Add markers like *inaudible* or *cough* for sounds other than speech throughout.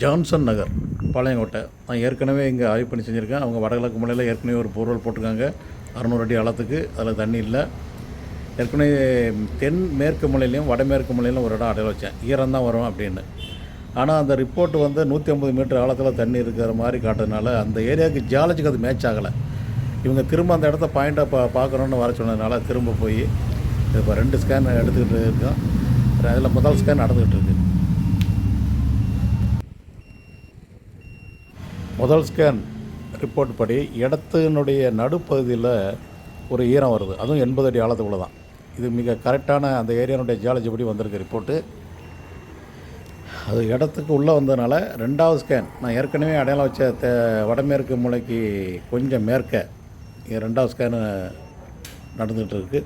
Johnson நகர் பாளையங்கோட்டை. நான் ஏற்கனவே இங்கே ஆய்வு பண்ணி செஞ்சுருக்கேன். அவங்க வடகிழக்கு மலையில் ஏற்கனவே ஒரு போர்வெல் போட்டிருக்காங்க. அறநூறு அடி ஆழத்துக்கு. அதில் தண்ணி இல்லை. ஏற்கனவே தென் மேற்கு மலையிலையும் வடமேற்கு மலையிலும் ஒரு இடம் அடையாளம் வச்சேன். ஈரம் தான் வரும் அப்படின்னு. ஆனால் அந்த ரிப்போர்ட் வந்து நூற்றி ஐம்பது மீட்டர் ஆழத்தில் தண்ணி இருக்கிற மாதிரி காட்டுறதுனால அந்த ஏரியாவுக்கு ஜியாலஜிக்கு அது மேட்ச் ஆகலை. இவங்க திரும்ப அந்த இடத்த பாயிண்ட்டை பா பார்க்கணுன்னு வர சொன்னதுனால திரும்ப போய் இப்போ ரெண்டு ஸ்கேன் எடுத்துக்கிட்டு இருக்கோம். அதில் முதல் ஸ்கேன் நடந்துக்கிட்டு இருக்குது முதல் ஸ்கேன் ரிப்போர்ட் படி இடத்தினுடைய நடுப்பகுதியில் ஒரு ஈரம் வருது. அதுவும் எண்பது அடி ஆழத்துக்குள்ள தான். இது மிக கரெக்டான அந்த ஏரியானுடைய ஜியாலஜி படி வந்திருக்கு ரிப்போர்ட்டு அது இடத்துக்கு உள்ளே வந்ததுனால ரெண்டாவது ஸ்கேன் நான் ஏற்கனவே அடையாளம் வச்ச தே வடமேற்கு மூலைக்கு கொஞ்சம் மேற்க இங்கே ரெண்டாவது ஸ்கேனு நடந்துகிட்டு இருக்குது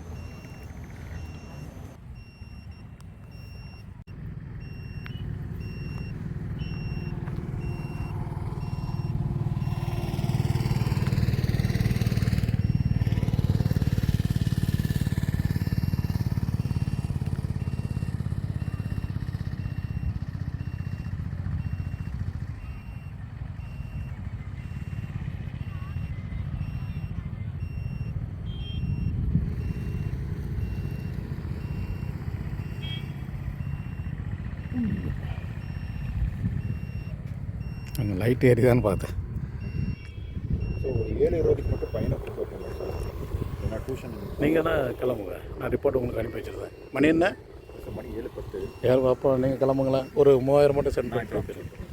அங்கே லைட் ஏறிதான்னு பார்த்தேன். ஸோ ஒரு ஏழு இருபதுக்கு மட்டும் பையனை சார் ஏன்னா டியூஷன் நீங்கள் தான் கிளம்புங்க. நான் ரிப்போர்ட் உங்களுக்கு அனுப்பி வச்சிருந்தேன். மணி என்ன? மணி ஏழு பத்து. யார் அப்போ நீங்கள் கிளம்புங்களேன். ஒரு மூவாயிரம் மட்டும் சென்ட் பண்ணிட்டு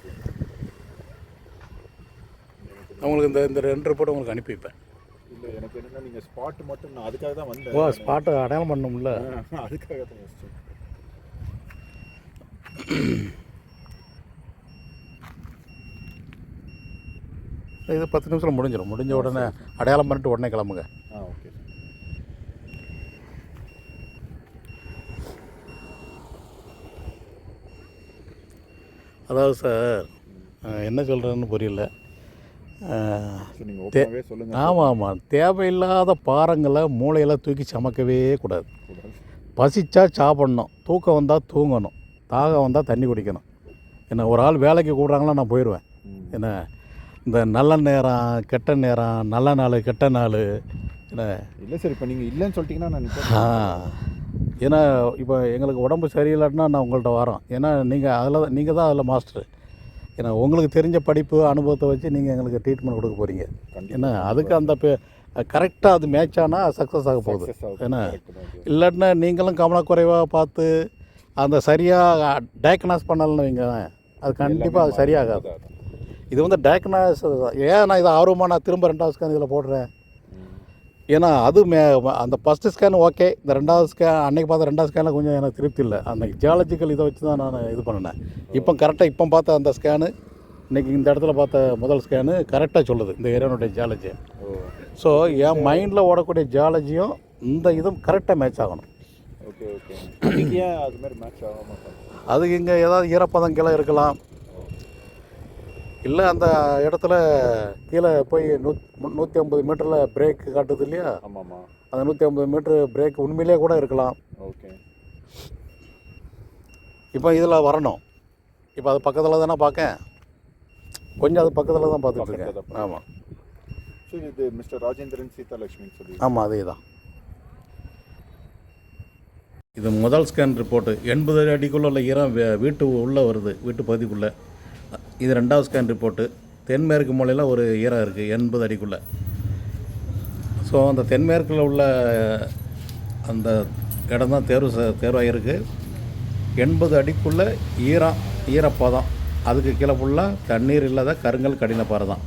உங்களுக்கு இந்த இந்த ரெண்டு ரிப்போர்ட் உங்களுக்கு அனுப்பி வைப்பேன். இல்லை எனக்கு என்னன்னா நீங்கள் ஸ்பாட் மட்டும் நான் அதுக்காக தான் ஓ வந்தேன் ஸ்பாட்டை அடையாளம் பண்ணணும்ல. அதுக்காக தான் யோசிச்சேன் இது பத்து நிமிஷத்தில் முடிஞ்சிடும் முடிஞ்ச உடனே அடையாளம் பண்ணிட்டு உடனே கிளம்புங்க. ஆ ஓகே சார். அதாவது சார் என்ன சொல்கிறேன்னு புரியல. ஆமாம் ஆமாம் தேவையில்லாத பாறங்களை மூளையில் தூக்கி சமக்கவே கூடாது. பசிச்சா சாப்பிட்ணும். தூக்கம் வந்தால் தூங்கணும். தாகம் வந்தால் தண்ணி குடிக்கணும். என்ன ஒரு ஆள் வேலைக்கு கூப்பிட்றாங்களா நான் போயிடுவேன். என்ன இந்த நல்ல நேரம் கெட்ட நேரம் நல்ல நாள் கெட்ட நாள் என்ன இல்லை சார் இப்போ நீங்கள் இல்லைன்னு சொல்லிட்டீங்கன்னா நான். ஏன்னா இப்போ எங்களுக்கு உடம்பு சரியில்லைன்னா நான் உங்கள்கிட்ட வரோம் ஏன்னா நீங்கள் அதில் நீங்கள் தான் அதில் மாஸ்டர் ஏன்னா உங்களுக்கு தெரிஞ்ச படிப்பு அனுபவத்தை வச்சு நீங்கள் எங்களுக்கு ட்ரீட்மெண்ட் கொடுக்க போகிறீங்க. ஏன்னா அதுக்கு அந்த கரெக்டாக அது மேட்ச் ஆனால் சக்ஸஸ் ஆக போகுது. ஏன்னா தான். இல்லாட்டினா நீங்களும் கவனக்குறைவாக பார்த்து அந்த சரியாக டயக்னாஸ் பண்ணலன்னு வைங்க அது கண்டிப்பாக அது சரியாகாது. இது வந்து டயக்னாஸ் ஏன் நான் இதை ஆர்வமாக நான் திரும்ப ரெண்டாவது ஸ்கேன் இதில் போடுறேன். ஏன்னா அது மே அந்த ஃபஸ்ட்டு ஸ்கேன் ஓகே இந்த ரெண்டாவது ஸ்கேன் அன்னைக்கு பார்த்த ரெண்டாவது ஸ்கேனில் கொஞ்சம் எனக்கு திருப்தி இல்லை. அந்த ஜியாலஜிக்கல் இதை வச்சு தான் நான் இது பண்ணினேன். இப்போ கரெக்டாக இப்போ பார்த்த அந்த ஸ்கேனு இன்றைக்கி இந்த இடத்துல பார்த்த முதல் ஸ்கேனு கரெக்டாக சொல்லுது இந்த ஏரியானுடைய ஜியாலஜி ஸோ என் மைண்டில் ஓடக்கூடிய ஜியாலஜியும் இந்த இதுவும் கரெக்டாக மேட்ச் ஆகணும். ஓகே *clears throat* ஓகே அது மாதிரி மேட்ச் ஆக மாட்டாங்க அதுக்கு இங்கே ஏதாவது ஈரப்பதம் கீழே இருக்கலாம். இல்லை அந்த இடத்துல கீழே போய் நூத் நூற்றி ஐம்பது மீட்டரில் பிரேக் காட்டுது இல்லையா? ஆமாம். ஆமாம் அந்த நூற்றி ஐம்பது மீட்ரு பிரேக் உண்மையிலே கூட இருக்கலாம். ஓகே. இப்போ இதில் வரணும். இப்போ அது பக்கத்தில் தானே பார்க்கேன் கொஞ்சம் அது பக்கத்தில் தான் பார்த்துட்டு இருக்கேன். ஆமாம் ஸோ இது மிஸ்டர் ராஜேந்திரன் சீதாலட்சுமின்னு சொல்லி ஆமாம் அதே தான் இது முதல் ஸ்கேன் ரிப்போர்ட்டு எண்பது அடிக்குள்ள உள்ள ஈரம் வீ- வீட்டு உள்ளே வருது வீட்டு பகுதிக்குள்ளே. இது ரெண்டாவது ஸ்கேன் ரிப்போர்ட்டு தென்மேற்கு மூலையில் ஒரு ஈரம் இருக்குது எண்பது அடிக்குள்ளே. ஸோ அந்த தென்மேற்கில் உள்ள அந்த இடம் தான் தேர்வு தேர்வாகிருக்கு எண்பது அடிக்குள்ளே ஈரம் ஈரப்பதம். அதுக்கு கீழே ஃபுல்லாக தண்ணீர் இல்லாத கருங்கல் கடினப்பாறை தான்.